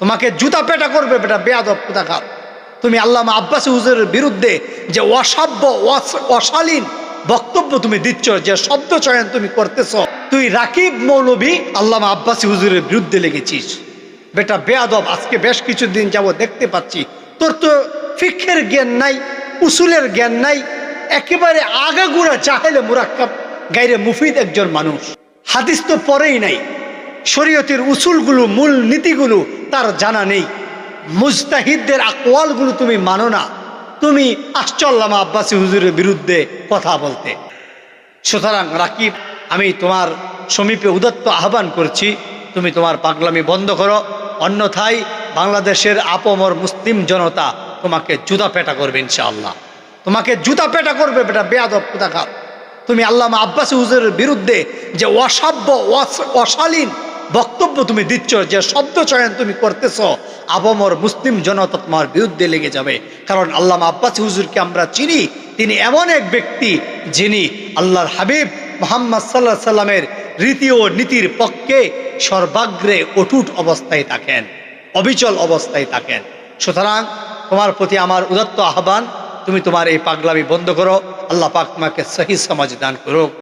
তোমাকে জুতা পেটা করবে, বেটা বেয়াদব, কোথাকার? তুমি আল্লামা আব্বাসী হুজুরের বিরুদ্ধে যে অসাব্য অশালীন বক্তব্য তুমি দিচ্ছ, যে শব্দ চয়ন তুমি করতেছ, তুই রাকিব মৌলবী আল্লামা আব্বাসী হুজুরের বিরুদ্ধে লেগেছিস। বেটা বেয়াদব, আজকে বেশ কিছুদিন যাব দেখতে পাচ্ছি, তোর তো ফিক্ষের জ্ঞান নাই, উসুলের জ্ঞান নাই, একেবারে আগাগুড়া চাহেলে মুরাক্কাব, গাইরে মুফিদ একজন মানুষ। হাদিস তো পরেই নাই, শরীয়তের উসুলগুলো, মূল নীতিগুলো তার জানা নেই। মুস্তাহিদদের আকওয়ালগুলো তুমি মানো না। তুমি আশ্চর্যামা আব্বাসী হুজুরের বিরুদ্ধে কথা বলতে। সুতরাং রাকিব, আমি তোমার সমীপে উদত্ত আহ্বান করছি, তুমি তোমার পাগলামি বন্ধ করো। অন্যথায় বাংলাদেশের আপমর মুসলিম জনতা তোমাকে জুতা পেটা করবে ইনশাআল্লাহ। তোমাকে জুতা পেটা করবে বেটা বেয়াদব কোথাকার। তুমি আল্লামা আব্বাসী হুজুরের বিরুদ্ধে যে অসাব্য, অস- অশালীন বক্তব্য তুমি দিচ্ছ, যে শব্দ চয়ন তুমি করতেছ, আবমর মুসলিম জনতা তোমার বিরুদ্ধে লেগে যাবে। কারণ আল্লামা আব্বাসী হুজুরকে আমরা চিনি, তিনি এমন এক ব্যক্তি যিনি আল্লাহর হাবিব মোহাম্মদ সাল্লাহ সাল্লামের রীতি ও নীতির পক্ষে সর্বাগ্রে অটুট অবস্থায় থাকেন, অবিচল অবস্থায় থাকেন। সুতরাং তোমার প্রতি আমার উদত্ত আহ্বান, তুমি তোমার এই পাগলামি বন্ধ করো, আল্লাহ পাক তোমাকে সহি সমাজ দান করুক।